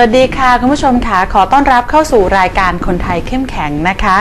วัสดีค่ะคุณผู้ชมค่ะขอต้อนรับเข้าสู่รายการคนไทยเข้มแข็งนะคะ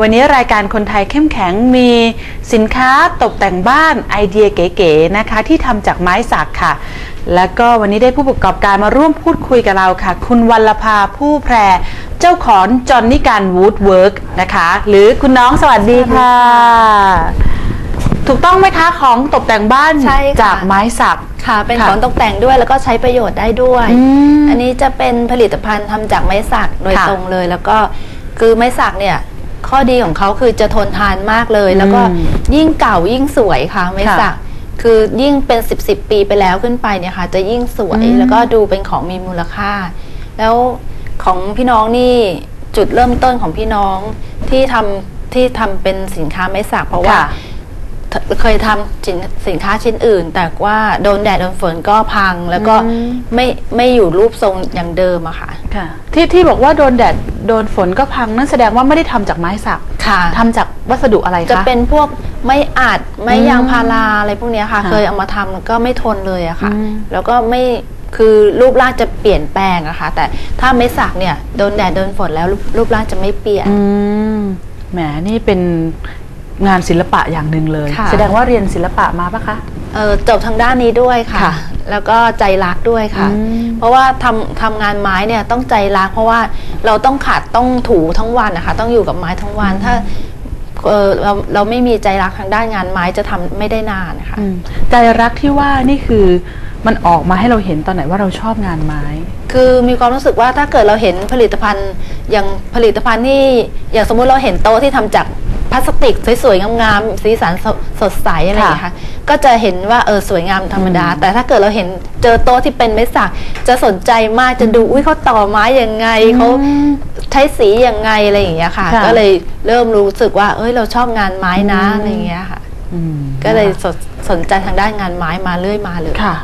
วันนี้รายการคนไทยเข้มแข็งมีสินค้าตกแต่งบ้านไอเดียเก๋ๆนะคะ ที่ทำจากไม้สักค่ะ แล้วก็วันนี้ได้ผู้ประกอบการมาร่วมพูดคุยกับเราค่ะ คุณวัลภาผู้แพรเจ้าของจอนนิการวูดเวิร์กนะคะ หรือคุณน้องสวัสดีค่ะ ถูกต้องไหมคะของตกแต่งบ้านใช่ค่ะจากไม้สัก ค่ะ เป็นค่ะของตกแต่งด้วยแล้วก็ใช้ประโยชน์ได้ด้วยอืมอันนี้จะเป็นผลิตภัณฑ์ทำจากไม้สักโดยค่ะตรงเลย แล้วก็คือไม้สักเนี่ยข้อดีของเขาคือจะทนทานมากเลย แล้วก็อืมยิ่งเก่ายิ่งสวยค่ะไม้สักคือยิ่งเป็น 10บสปีไปแล้วขึ้นไปเนี่ยค่ะ จะยิ่งสวยอืมแล้วก็ดูเป็นของมีมูลค่า แล้วของพี่น้องนี่จุดเริ่มต้นของพี่น้องที่ทำที่ทำเป็นสินค้าไม้สักเพราะว่าค่ะ เคยทำสินสินค้าชิ้นอื่น แต่ว่าโดนแดดโดนฝนก็พัง แล้วก็อืมไม่ไม่อยู่รูปทรงอย่างเดิมอะค่ะ ค่ะ ที่ที่บอกว่าโดนแดดโดนฝนก็พังนั่นแสดงว่าไม่ได้ทำจากไม้สักค่ะทำจากวัสดุอะไรคะ จะเป็นพวกไม่อัดไม่อืมยางพาราอะไรพวกเนี้ยค่ะ ค่ะเคยเอามาทำก็ไม่ทนเลยอะค่ะ อืม แล้วก็ไม่คือรูปร่างจะเปลี่ยนแปลงอะค่ะ แต่ถ้าไม่สักเนี่ยโดนแดดโดนฝนแล้วรูปรูปร่างจะไม่เปลี่ยน อืมแหมนี่เป็น งานศิลปะอย่างหนึ่งเลย ค่ะ แสดงว่าเรียนศิลปะมาปะคะ เออจบทางด้านนี้ด้วยค่ะ ค่ะแล้วก็ใจรักด้วยค่ะ อืม เพราะว่าทำทำงานไม้เนี่ยต้องใจรัก เพราะว่าเราต้องขัดต้องถูทั้งวันนะคะต้องอยู่กับไม้ทั้งวัน ถ้าเออเราเราไม่มีใจรักทางด้านงานไม้จะทำไม่ได้นานนะคะอืมใจรักที่ว่านี่คือมันออกมาให้เราเห็นตอนไหนว่าเราชอบงานไม้ คือมีความรู้สึกว่าถ้าเกิดเราเห็นผลิตภัณฑ์อย่างผลิตภัณฑ์ที่อย่างสมมุติเราเห็นโต๊ะที่ทำจาก พลาสติกสวยๆงามๆสีสันสดสดใสอะไรอย่างเงี้ยค่ะก็จะเห็นว่าเออสวยงามธรรมดาอืมแต่ถ้าเกิดเราเห็นเจอโต๊ะที่เป็นไม้สักจะสนใจมากจะดูอุ้ยเขาต่อไม้ยังไงเขาใช้สียังไงอะไรอย่างเงี้ยค่ะค่ะก็เลยเริ่มรู้สึกว่า เอ้ยเราชอบงานไม้นะอืมอะไรอย่างเงี้ยค่ะอืมก็เลยสนสนใจทางด้านงานไม้มาเรื่อยมาเลยค่ะ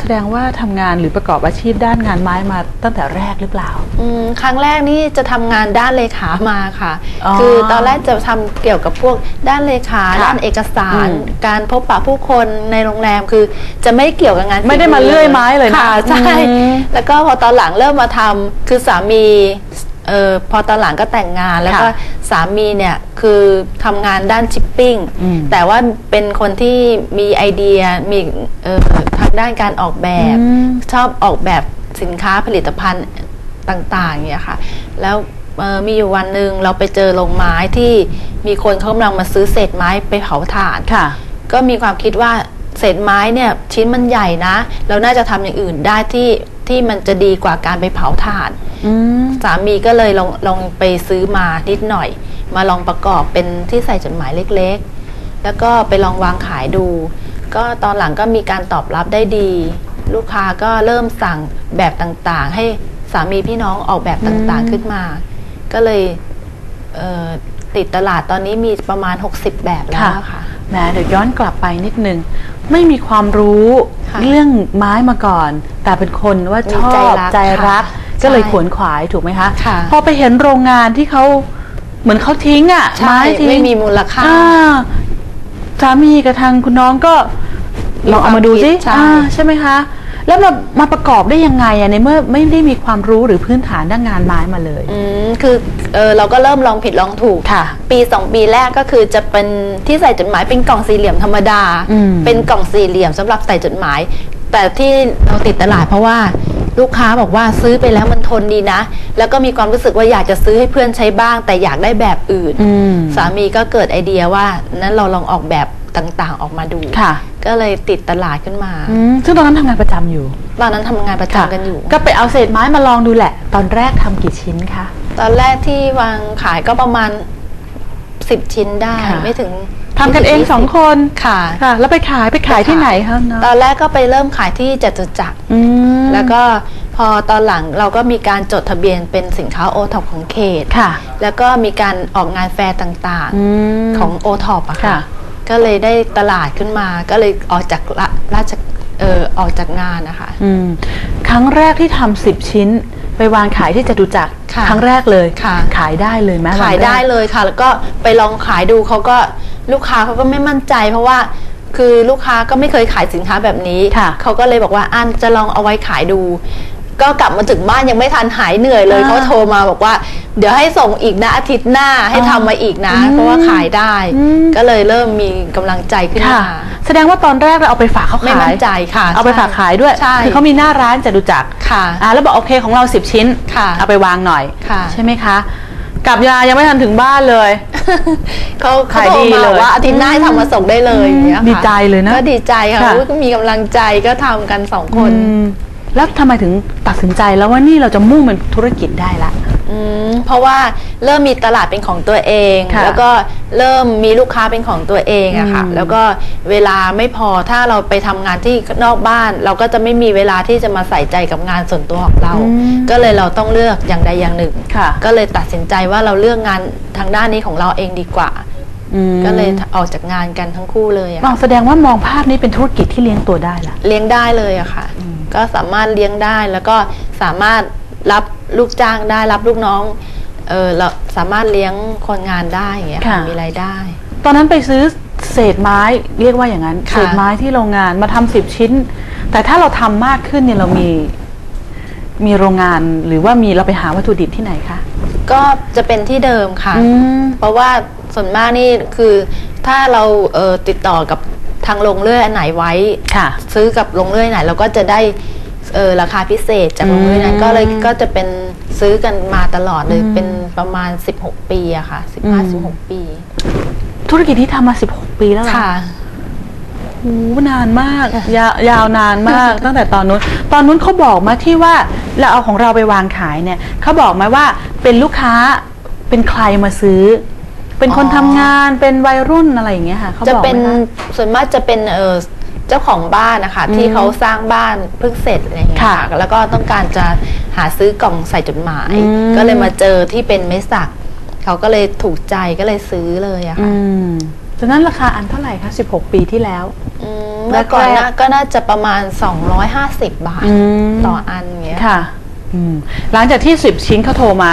แสดงว่าทำงานหรือประกอบอาชีพด้านงานไม้มาตั้งแต่แรกหรือเปล่า อืมครั้งแรกนี่จะทำงานด้านเลขามาค่ะ อ๋อคือตอนแรกจะทำเกี่ยวกับพวกด้านเลขาค่ะด้านเอกสาร อืมการพบปะผู้คนในโรงแรมคือจะไม่เกี่ยวกับงานไม่ได้มาเลื่อยไม้เลยนะค่ะใช่อืมแล้วก็พอตอนหลังเริ่มมาทำคือสามี เออพอตอนหลังก็แต่งงานแล้วก็ค่ะสามีเนี่ยคือทำงานด้านชิปปิ้งอืมแต่ว่าเป็นคนที่มีไอเดียมีเออทางด้านการออกแบบอืมชอบออกแบบสินค้าผลิตภัณฑ์ต่างๆเนี่ยค่ะ แล้วเอ่อมีอยู่วันหนึ่งเราไปเจอโรงไม้ที่มีคนเขากำลังมาซื้อเศษไม้ไปเผาถ่านค่ะ ก็มีความคิดว่าเศษไม้เนี่ยชิ้นมันใหญ่นะ เราน่าจะทำอย่างอื่นได้ที่ที่มันจะดีกว่าการไปเผาถ่านอืม สามีก็เลยลองลองไปซื้อมานิดหน่อย มาลองประกอบเป็นที่ใส่จดหมายเล็กๆ แล้วก็ไปลองวางขายดู ก็ตอนหลังก็มีการตอบรับได้ดี ลูกค้าก็เริ่มสั่งแบบต่างๆ ให้สามีพี่น้องออกแบบต่างๆขึ้นมา ก็เลยเอ่อติดตลาดตอนนี้มีประมาณ 60 แบบแล้วอะค่ะแหมเดี๋ยวย้อนกลับไปนิดนึง ไม่มีความรู้ค่ะเรื่องไม้มาก่อน แต่เป็นคนว่าชมีอใจบรักใจรักค่ะ ก็เลยใช่ขวนขวายถูกไหมคะ ค่ะพอไปเห็นโรงงานที่เขาเหมือนเขาทิ้งอะใช่ไม้ทิ้งไม่มีมูลค่าอ่สามีกับทางคุณน้องก็ลองเอามาดูสิมีความคิดใช่ อ่าใช่ไหมคะ แล้วมามาประกอบได้ยังไงอะในเมื่อไม่ได้มีความรู้หรือพื้นฐานด้านงานไม้มาเลย อืมคือเออเราก็เริ่มลองผิดลองถูก ค่ะ ปีสองปีแรกก็คือจะเป็นที่ใส่จดหมายเป็นกล่องสี่เหลี่ยมธรรมดา อืมเป็นกล่องสี่เหลี่ยมสำหรับใส่จดหมาย แต่ที่เราติดตลาดเพราะว่า ลูกค้าบอกว่าซื้อไปแล้วมันทนดีนะ แล้วก็มีความรู้สึกว่าอยากจะซื้อให้เพื่อนใช้บ้าง แต่อยากได้แบบอื่นอืมสามีก็เกิดไอเดียว่านั้นเราลองออกแบบต่างๆ ออกมาดูค่ะ ก็เลยติดตลาดขึ้นมาอืมซึ่งตอนนั้นทำงานประจำอยู่ ตอนนั้นทำงานประจำกันอยู่ ก็ไปเอาเศษไม้มาลองดูแหละ ตอนแรกทำกี่ชิ้นคะ ตอนแรกที่วางขายก็ประมาณสิบชิ้นได้ค่ะไม่ถึง ทำกันเองไม่ถึสอง20คนค่ะ ค่ะ แล้วไปขายไปขายที่ไหนคะเนาะตอนแรกก็ไปเริ่มขายที่จตุจักรอืมแล้วก็พอตอนหลังเราก็มีการจดทะเบียนเป็นสินค้าโอท็อปของเขตค่ะ แล้วก็มีการออกงานแฟร์ต่างอืมๆของโอท็อปอะค่ะค่ะ ก็เลยได้ตลาดขึ้นมาก็เลยออกจากราราชเออออกจากงานนะคะอืมครั้งแรกที่ทำสิบชิ้นไปวางขายที่จตุจักรค่ะครั้งแรกเลยค่ะขายได้เลยไหมวันแรกขายได้เลยค่ะ แล้วก็ไปลองขายดูเขาก็ ลูกค้าเขาก็ไม่มั่นใจ เพราะว่าคือลูกค้าก็ไม่เคยขายสินค้าแบบนี้ค่ะเขาก็เลยบอกว่าอันจะลองเอาไว้ขายดู ก็กลับมาถึงบ้านยังไม่ทันหายเหนื่อยเลยอ่าเขาโทรมาบอกว่า เดี๋ยวให้ส่งอีกนะอาทิตย์หน้าให้ทำมาอีกนะอืมเพราะว่าขายได้อืมก็เลยเริ่มมีกำลังใจขึ้นค่ะมาแสดงว่าตอนแรกเราเอาไปฝากเขาไม่ขายมั่นใจค่ะ เอาไปฝากขายด้วยใช่คือเขามีหน้าร้านจะดูจักรค่ะอ่าแล้วบอกโอเคของเรา 10 ชิ้นค่ะเอาไปวางหน่อยค่ะใช่ไหมคะ กลับยายังไม่ทันถึงบ้านเลย เขาเขาขายโทดีรมาเลยบอกว่าอาทิตย์หน้าให้ทำมาส่งได้เลยอย่างเงี้ยค่ะดีใจเลยนะก็ดีใจค่ะค่ะอุ๊ยก็มีกำลังใจก็ทำกันสองคนอืมแล้วทำไมถึงตัดสินใจแล้วว่านี่เราจะมุ่งเป็นธุรกิจได้ละ อืมเพราะว่าเริ่มมีตลาดเป็นของตัวเอง ค่ะแล้วก็เริ่มมีลูกค้าเป็นของตัวเองอะค่ะอืม แล้วก็เวลาไม่พอถ้าเราไปทำงานที่นอกบ้าน เราก็จะไม่มีเวลาที่จะมาใส่ใจกับงานส่วนตัวของเราอืมก็เลยเราต้องเลือกอย่างใดอย่างหนึ่ง ค่ะก็เลยตัดสินใจว่าเราเลือกงานทางด้านนี้ของเราเองดีกว่า อืมก็เลยออกจากงานกันทั้งคู่เลยอะอ๋อแสดงว่ามองภาพนี้เป็นธุรกิจที่เลี้ยงตัวได้ละเลี้ยงได้เลยอะค่ะ ก็สามารถเลี้ยงได้แล้วก็สามารถรับ ลูกจ้างได้รับลูกน้องเออเราสามารถเลี้ยงคนงานได้อย่างเงี้ยค่ะค่ะ มีรายได้ ตอนนั้นไปซื้อเศษไม้เรียกว่าอย่างนั้น ค่ะ เศษไม้ที่โรงงานมาทำสิบชิ้น แต่ถ้าเราทำมากขึ้นเนี่ยเรามี มีโรงงานหรือว่ามีเราไปหาวัตถุดิบที่ไหนคะก็จะเป็นที่เดิมค่ะ อืม เพราะว่าส่วนมากนี่คือถ้าเราเออติดต่อกับทางโรงเลื่อยอันไหนไว้ ค่ะ ซื้อกับโรงเลื่อยไหนเราก็จะได้ เออราคาพิเศษจากโรงเลื่อยนั้นอืมก็เลยก็จะเป็นซื้อกันมาตลอดเลยอืมเป็นประมาณ 16 ปีอะค่ะอืม15-16 ปี ธุรกิจที่ทำมาสิบหกปีแล้วเหรอค่ะโอ้โหนานมากยาวยาวนานมากตั้งแต่ตอนนู้น ตอนนู้นเขาบอกมาที่ว่าเราเอาของเราไปวางขายเนี่ยเขาบอกไหมว่าเป็นลูกค้าเป็นใครมาซื้อ เป็นคนอ๋อทำงานเป็นวัยรุ่นอะไรอย่างเงี้ยค่ะเขาจะบอกไหมเป็นคะส่วนมากจะเป็นเออ เจ้าของบ้านนะคะอืมที่เขาสร้างบ้านเพิ่งเสร็จอะไรอย่างเงี้ยค่ะค่ะแล้วก็ต้องการจะหาซื้อกล่องใส่จดหมายอืมก็เลยมาเจอที่เป็นไม้สักเขาก็เลยถูกใจก็เลยซื้อเลยอะอืค่ะมตอนนั้นราคาอันเท่าไหร่คะ16 ปีที่แล้วอืมเมื่อก่อนแรนะกๆก็น่าจะประมาณ 250 บาทมต่ออันอย่างเงี้ยค่ะอืมหลังจากที่สิบชิ้นเขาโทรมา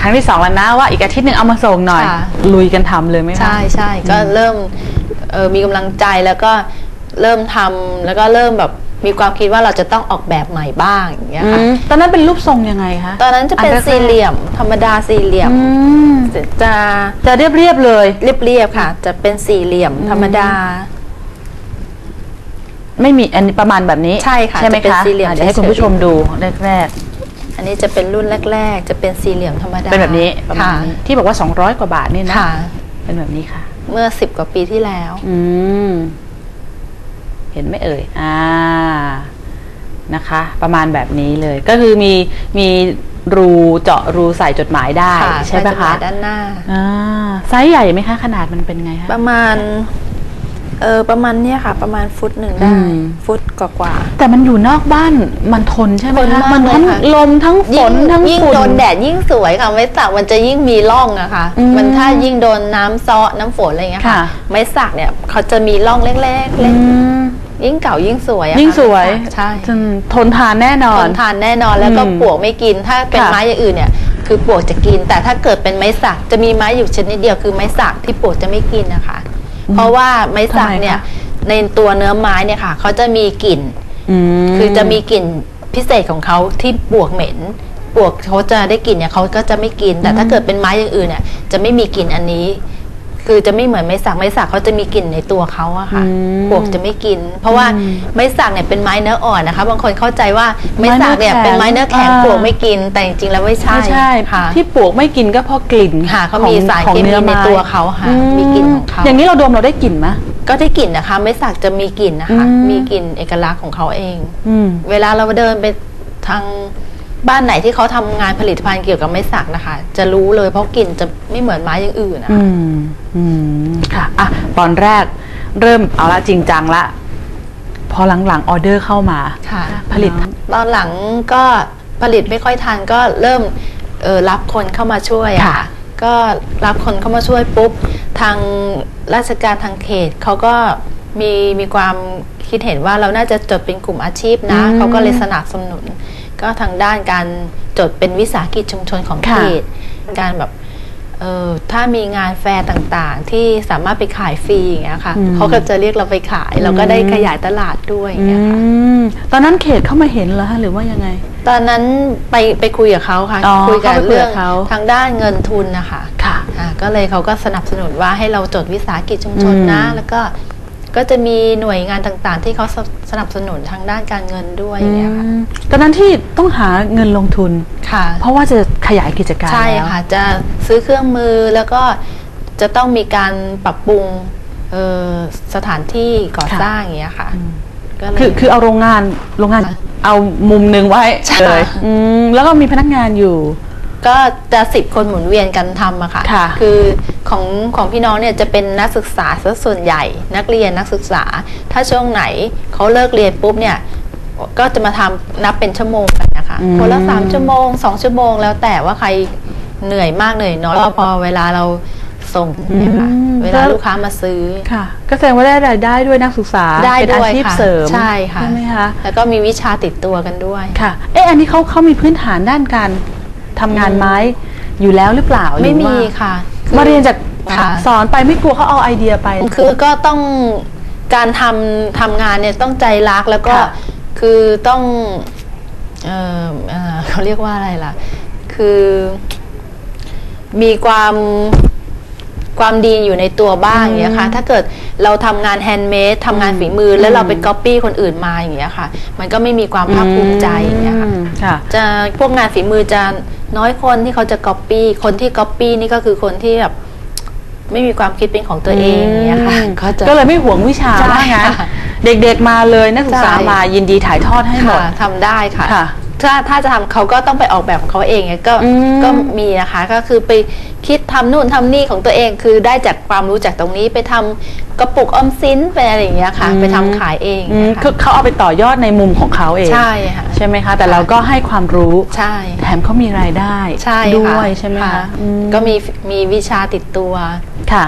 ครั้งที่สองแล้วนะว่าอีกอาทิตย์หนึ่งเอามาส่งหน่อยค่ะลุยกันทำเลยไหมคะใช่ใช่ก็เริ่มเออมีกำลังใจแล้วก็ เริ่มทำแล้วก็เริ่มแบบมีความคิดว่าเราจะต้องออกแบบใหม่บ้างอย่างเงี้ยอืค่ะมตอนนั้นเป็นรูปทรงยังไงคะตอนนั้นจะเป็นอัแรกๆสี่เหลี่ยม ธรรมดาสี่เหลี่ยม อืมจะจะเรียบเรียบๆเลย เรียบๆค่ะ จะเป็นสี่เหลี่ยม ธรรมดา ไม่มีอันนี้ประมาณแบบนี้ใช่ค่ะใช่ไหมจะเป็นคะสี่เหลี่ยมอะเดี๋ยวให้เฉยๆคุณผู้ชมดูแรกอันนี้จะเป็นรุ่นแรก ๆ จะเป็นสี่เหลี่ยมธรรมๆดาเป็นแบบนี้ประมาณค่ะนี้ที่บอกว่า 200 กว่าบาทนี่นะค่ะ เป็นแบบนี้ค่ะ เมื่อสิบกว่าปีที่แล้ว อืม เห็นไหมเอ่ย อ่า นะคะ ประมาณแบบนี้เลย ก็คือมีมีรูเจาะรูใส่จดหมายได้ค่ะใช่ไหมจดหคะมายด้านหน้า อ่า ไซส์ใหญ่ไหมคะ ขนาดมันเป็นไงคะ ประมาณ เออประมาณเนี้ยค่ะ ประมาณฟุตหนึ่งได้อืมฟุตกว่า แต่มันอยู่นอกบ้านมันทนใช่ไหมทนคะมากมันทั้งเลยค่ะลมทั้งๆฝนทั้งยิ่งฝุ่นโดนแดดยิ่งสวยค่ะไม้สักมันจะยิ่งมีร่องอะค่ะอืมมันถ้ายิ่งโดนน้ำซ้อน้ำฝนอะไรอย่างเงี้ยค่ะค่ะ ไม้สักเนี่ยเขาจะมีร่องเล็กๆเล็อืกม ยิ่งเก่ายิ่งสวยอะยิ่งค่ะสวยไม้สักใช่จนทนทานแน่นอทน นทานแน่นอนแล้วก็อืมปลวกไม่กิน ถ้าเป็นค่ะ ไม้อย่างอื่นเนี่ยคือปลวกจะกิน แต่ถ้าเกิดเป็นไม้สักจะมีไม้อยู่ชนิดเดียวคือไม้สักที่ปลวกจะไม่กินนะคะ เพราะว่าไม้สักเนี่ยทำไมคะในตัวเนื้อไม้เนี่ยค่ะเขาจะมีกลิ่นมคือจะมีกลิ่นพิเศษของเขาที่ปลวกเหม็นปลวกเขาจะได้กลิ่นเนี่ยเขาก็จะไม่กิน แต่ถ้าเกิดเป็นไม้อย่างอื่นเนี่ยจะไม่มีกลิ่นอันนี้ คือจะไม่เหมือนไม้สักไม้สักเขาจะมีกลิ่นในตัวเขาอะค่ะอืมปลวกจะไม่กิน เพราะว่าอืมไม้สักเนี่ยเป็นไม้เนื้ออ่อนนะคะ บางคนเข้าใจว่าไม้สักเนี่ยไม้เนื้อแข็งเป็นไม้เนื้อแข็งอ่าปลวกไม่กิน แต่จริงๆแล้วไม่ใช่ไม่ใช่ค่ะที่ปลวกไม่กินก็เพราะกลิ่นค่ะเขาของมีสารของเคมีนื้อในไตัวเขาค่ะอืมีกลิ่นของเขา อย่างนี้เราดมเราได้กลิ่นไหม ก็ได้กลิ่นนะคะ ไม้สักจะมีกลิ่นนะคะ อืม มีกลิ่นเอกลักษณ์ของเขาเอง อืม เวลาเราเดินไปทาง บ้านไหนที่เขาทำงานผลิตภัณฑ์เกี่ยวกับไม้สักนะคะ จะรู้เลยเพราะกลิ่นจะไม่เหมือนไม้อย่างอื่นนะอืคะมอืมค่ะอะตอนแรกเริ่มเอาละจริงจังละ พอหลังๆออเดอร์เข้ามาค่ะ ผลิตตอนหลังก็ผลิตไม่ค่อยทันก็เริ่มเออรับคนเข้ามาช่วยอะค่ะค่ะ ก็รับคนเข้ามาช่วยปุ๊บ ทางราชการทางเขตเขาก็มีมีความคิดเห็นว่าเราน่าจะจดเป็นกลุ่มอาชีพนะอืมเขาก็เลยสนับสนุน ก็ทางด้านการจดเป็นวิสาหกิจชุมชนของค่ะเขตการแบบเออถ้ามีงานแฟร์ต่างๆ ที่สามารถไปขายฟรีอย่างเงี้ยค่ะอืมเขาก็จะเรียกเราไปขาย เราก็ได้ขยายตลาดด้วยอย่างเงี้ยค่ะอืมตอนนั้นเขตเข้ามาเห็นเหรอฮะหรือว่ายังไง ตอนนั้นไปไปคุยกับเขาค่ะอ๋อคุยกันเข้าไปคุยเรื่กัอบงเขาทางด้านเงินทุนนะคะค่ะอ่าก็เลยเขาก็สนับสนุนว่าให้เราจดวิสาหกิจชุมชนนะอืมแล้วก็ ก็จะมีหน่วยงานต่างๆ ที่เขาสสนับสนุนทางด้านการเงินด้วยอย่างเงี้ยค่ะอืมตอนนั้นที่ต้องหาเงินลงทุนค่ะ เพราะว่าจะขยายกิจการใช่แล้วค่ะจะซื้อเครื่องมือแล้วก็จะต้องมีการปรับปรุงเอ่อสถานที่ก่อค่ะสร้างอย่างเงี้ยค่ะก็เลยคือคือเอาโรงงานโรงงานค่ะเอามุมหนึ่งไว้ใช่เลยอืมแล้วก็มีพนักงานอยู่ ก็จะสิบคนหมุนเวียนกันทำอะค่ะ ค่ะอของของพี่น้องเนี่ยจะเป็นนักศึกษาซะส่วนใหญ่ นักเรียนนักศึกษา ถ้าช่วงไหนเขาเลิกเรียนปุ๊บเนี่ย ก็จะมาทำนับเป็นชั่วโมงกันนะคะ อืม คนละสามชั่วโมงสองชั่วโมงแล้วแต่ว่าใครเหนื่อยมากเหนื่อยน้อยก็พอเวลาเราส่งเนี่ยค่ะอืมเวลาลูกค้ามาซื้อ ค่ะ ก็แสดงว่าได้รายได้ด้วยนักศึกษาได้เป็นด้อาวยชีพค่ะเสริมใช่ค่ะ ใช่ไหมคะ แล้วก็มีวิชาติดตัวกันด้วย ค่ะ เอ๊ะอันนี้เขาเขามีพื้นฐานด้านการ ทำงานไม้อยู่แล้วหรือเปล่าไม่หรือมีว่าค่ะมาเรียนจากค่ะ สอนไปไม่กลัวเขาเอาไอเดียไป คือก็ต้องการทำทำงานเนี่ยต้องใจรักแล้วก็ค่ะคือต้องเออเอ่อเขาเรียกว่าอะไรล่ะ คือมีความความดีอยู่ในตัวบ้างอย่างเงี้ยค่ะ ถ้าเกิดเราทำงานแฮนด์เมดทำงานฝีมือแล้วเราไปก๊อปปี้คนอื่นมาอย่างเงี้ยค่ะ มันก็ไม่มีความภาคภูมิใจอย่างเงี้ยค่ะอืมค่ะ จะพวกงานฝีมือจะ น้อยคนที่เขาจะก๊อปปี้คนที่ก๊อปปี้นี่ก็คือคนที่แบบไม่มีความคิดเป็นของตัวเองอย่างเงี้ยค่ะอืมก็จะก็เลยไม่หวงวิชาใช่ว่างั้นค่ะเด็กๆมาเลยนักศึกษาใช่มายินดีถ่ายทอดให้หมดค่ะทำได้ค่ะค่ะ ถ้าถ้าจะทำเขาก็ต้องไปออกแบบของเขาเองไงก็อืม ก็มีนะคะ ก็คือไปคิดทำนู่นทำนี่ของตัวเอง คือได้จากความรู้จากตรงนี้ไปทำกระปุกออมสินไปอะไรอย่างเงี้ยค่ะ ไปทำขายเองอืมนะคะคือเขาเอาไปต่อยอดในมุมของเขาเองใช่ค่ะใช่ไหมคะ แต่เราก็ให้ความรู้ ใช่แถมเขามีรายได้ใช่ด้ค่ะวยใช่ไหมคะอืมก็มีมีวิชาติดตัว ค่ะ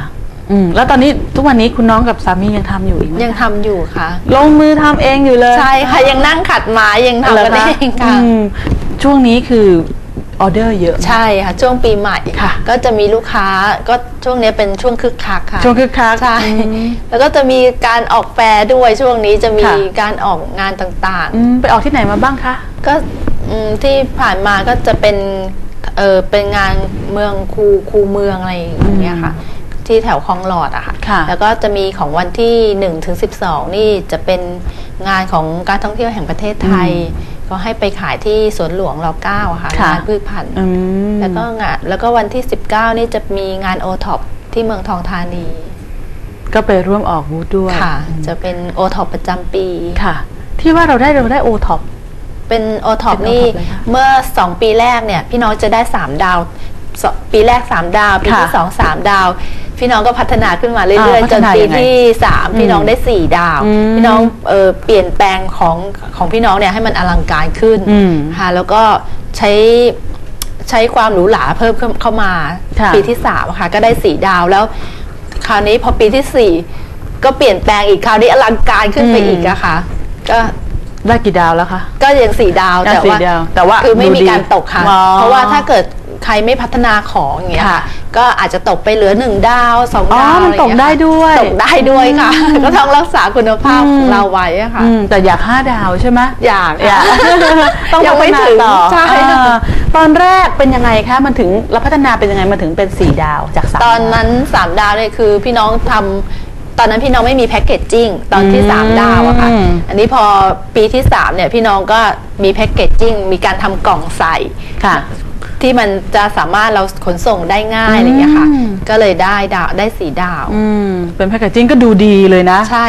อืมแล้วตอนนี้ทุกวันนี้คุณน้องกับสามียังทำอยู่อีกไหมยังทำอยู่ค่ะ ลงมือทำเองอยู่เลยใช่ค่ะยังนั่งขัดไม้ยังทำกันหรเองค่ะ อืมช่วงนี้คือออเดอร์เยอะ ใช่ค่ะ ช่วงปีใหม่ค่ะ ก็จะมีลูกค้าก็ช่วงนี้เป็นช่วงคึกคักค่ะช่วงคึกคักใช่อืม แล้วก็จะมีการออกแฟร์ด้วยช่วงนี้จะมีค่ะ การออกงานต่างอืมไปออกที่ไหนมาบ้างคะ ๆ ก็อืมที่ผ่านมาก็จะเป็นเออเป็นงานเมืองคูคูเมืองอะไรอย่างเงี้ยค่ะ ที่แถวคลองหลอดอะค่ะ ค่ะแล้วก็จะมีของวันที่ 1 ถึง 12 นี่จะเป็นงานของการท่องเที่ยวแห่งประเทศไทย ก็ให้ไปขายที่สวนหลวงรเก้าอะค่ะค่ะ งานพืชพันธุ์ อืม แล้วก็งานแล้วก็วันที่ 19 นี่จะมีงานโอท็อปที่เมืองทองธานีก็ไปร่วมออกบูธด้วยค่ะ จะเป็นโอท็อปประจำปี ค่ะ ที่ว่าเราได้เราได้โอท็อป เป็นโอท็อปเป็นนี่ O-top เลยค่ะเมื่อ 2 ปีแรกเนี่ย พี่น้องจะได้ 3 ดาวสปีแรก 3 ดาว ปีที่ ค่ะ2 3 ดาว พี่น้องก็พัฒนาขึ้นมาเรื่อยอ่าๆจนพัฒนาปียังไงที่3พี่น้องได้4ดาวอืมพี่น้องเอ่อเปลี่ยนแปลงของของพี่น้องเนี่ยให้มันอลังการขึ้นอืมค่ะแล้วก็ใช้ใช้ความหรูหราเพิ่มเข้าเข้ามาค่ะปีที่สามค่ะก็ได้สี่ดาวแล้ว คราวนี้พอปีที่สี่ก็เปลี่ยนแปลงอีกคราวนี้อลังการขึ้นไปอืมอีกอะค่ะ ก็ได้กี่ดาวแล้วคะ ก็ยังสี่ดาวยังแต่สี่ว่าดาวแต่ว่าคือไม่มีดูดีการตกค่ะอ๋อเพราะว่าถ้าเกิด ใครไม่พัฒนาของอย่างเงี้ยค่ะ ก็อาจจะตกไปเหลือหนึ่งดาวสองอ๋อดาวมันอะไรตอกย่างได้เงี้ยด้วย ตกได้ด้วยค่ะอืมก็ต้องรักษาคุณภาพของเราไว้อะค่ะ อืมแต่อยากห้าดาวใช่ไหมอยากอยากต้องยังไม่พัฒนาถึงต่อใช่ เออตอนแรกเป็นยังไงคะมันถึงเราพัฒนาเป็นยังไงมาถึงเป็นสี่ดาวจากสามตอนดาว นั้น 3 ดาวเนี่ยคือพี่น้องทำตอนนั้นพี่น้องไม่มีแพ็กเกจจิ้งตอนที่ อืม3 ดาวอะค่ะ อันนี้พอปีที่3เนี่ยพี่น้องก็มีแพ็กเกจจิ้งมีการทำกล่องใส่ค่ะ ที่มันจะสามารถเราขนส่งได้ง่ายอะไรอย่างเงี้ยค่ะอืมก็เลยได้ดาวได้สีดาว อืมเป็นแพคเกจจิ้งก็ดูดีเลยนะ ใช่